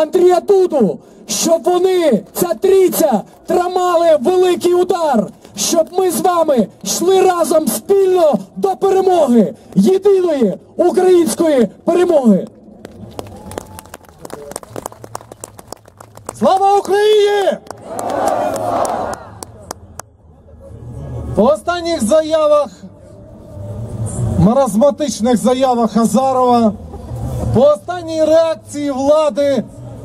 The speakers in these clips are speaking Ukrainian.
Андрія Дуду, щоб вони, ця трійця, тримали великий удар, щоб ми з вами йшли разом спільно до перемоги, єдиної української перемоги. Слава Україні! По останніх заявах, маразматичних заявах Азарова, по останній реакції влади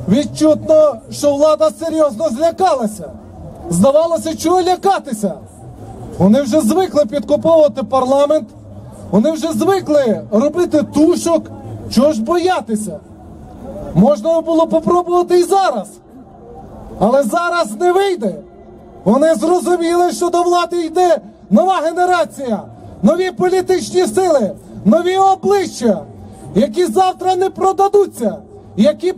відчутно, що влада серйозно злякалася. Здавалося, чого лякатися. Вони вже звикли підкуповувати парламент, вони вже звикли робити тушок, чого ж боятися. Можна було попробувати і зараз. Але зараз не вийде. Вони зрозуміли, що до влади йде нова генерація, нові політичні сили, нові обличчя, які завтра не продадуться, які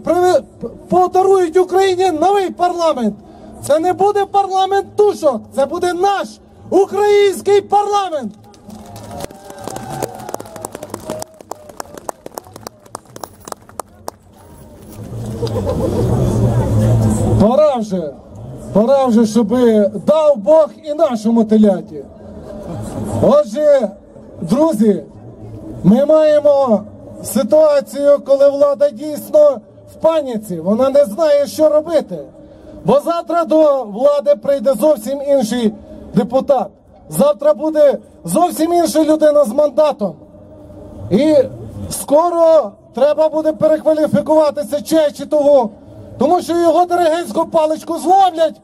подарують Україні новий парламент. Це не буде парламент тушок, це буде наш український парламент. Пора вже, пора вже, щоб дав Бог і нашому теляті. Отже, друзі, ми маємо ситуацію, коли влада дійсно в паніці, вона не знає, що робити. Бо завтра до влади прийде зовсім інший депутат. Завтра буде зовсім інша людина з мандатом. І скоро треба буде перекваліфікуватися Чечетову, тому що його диригентську паличку зловлять.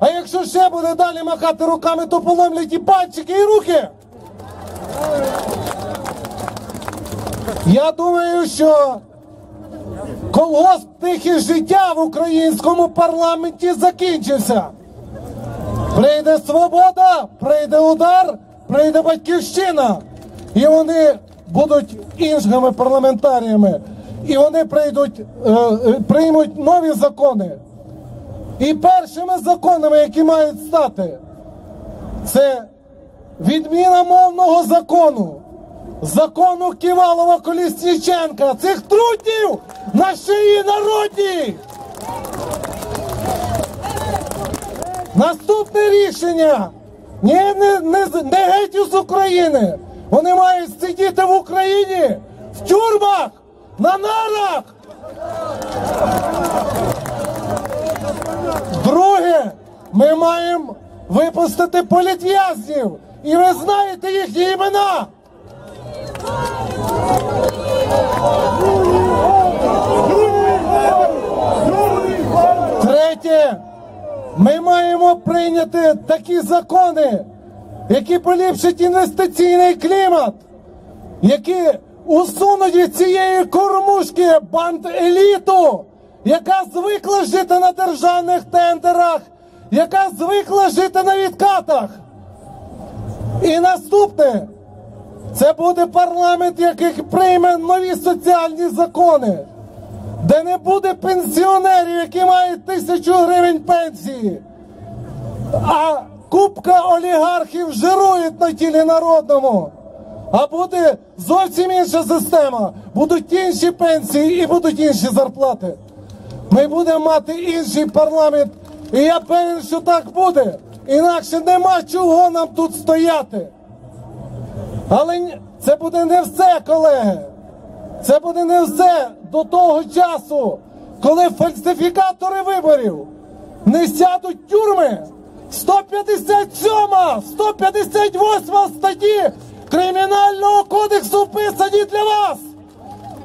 А якщо ще буде далі махати руками, то поломлять і пальчики, і руки. Я думаю, що колгосп тихе життя в українському парламенті закінчився. Прийде свобода, прийде удар, прийде батьківщина. І вони будуть іншими парламентаріями. І вони прийдуть, е, е, приймуть нові закони. І першими законами, які мають стати, це відміна мовного закону, закону Ківалова Колісніченка, цих труднів на шиї народній. Наступне рішення. Ні, не, не, не геть з України. Вони мають сидіти в Україні в тюрмах, на нарах. Друге, ми маємо випустити політв'язнів. І ви знаєте їхні імена. Третє, ми маємо прийняти такі закони, які поліпшать інвестиційний клімат, які усунуть від цієї кормушки банд-еліту, яка звикла жити на державних тендерах, яка звикла жити на відкатах. І наступне це буде парламент, який прийме нові соціальні закони, де не буде пенсіонерів, які мають тисячу гривень пенсії, а купка олігархів жирують на тілі народному. А буде зовсім інша система. Будуть інші пенсії і будуть інші зарплати. Ми будемо мати інший парламент. І я певен, що так буде. Інакше нема чого нам тут стояти. Але це буде не все, колеги. Це буде не все до того часу, коли фальсифікатори виборів не сядуть тюрми. 157, 158 статті Кримінального кодексу вписані для вас.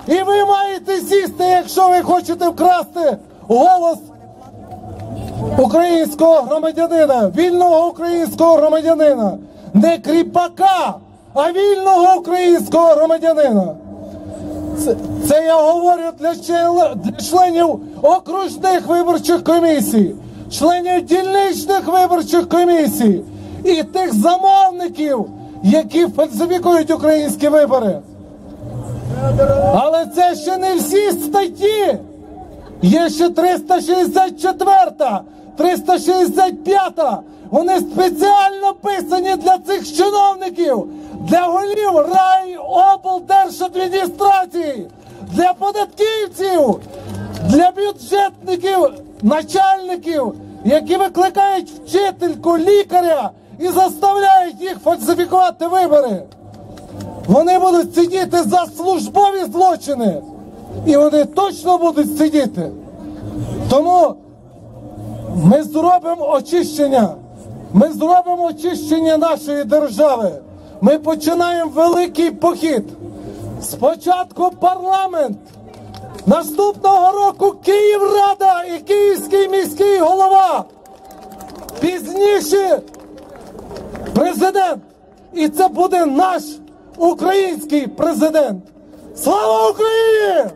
І ви маєте сісти, якщо ви хочете вкрасти голос українського громадянина, вільного українського громадянина, не кріпака, а вільного українського громадянина. Це, це я говорю для, для членів окружних виборчих комісій, членів дільничних виборчих комісій і тих замовників, які фальсифікують українські вибори. Але це ще не всі статті. Є ще 364, 365. Вони спеціально писані для цих чиновників, для голів рай облдержадміністрації, для податківців. для бюджетників, начальників, які викликають вчительку, лікаря і заставляють їх фальсифікувати вибори. Вони будуть сидіти за службові злочини. І вони точно будуть сидіти. Тому ми зробимо очищення. Ми зробимо очищення нашої держави. Ми починаємо великий похід. Спочатку парламент. Наступного року Київрада і Київський міський голова. Пізніше президент. І це буде наш український президент. Слава Україні!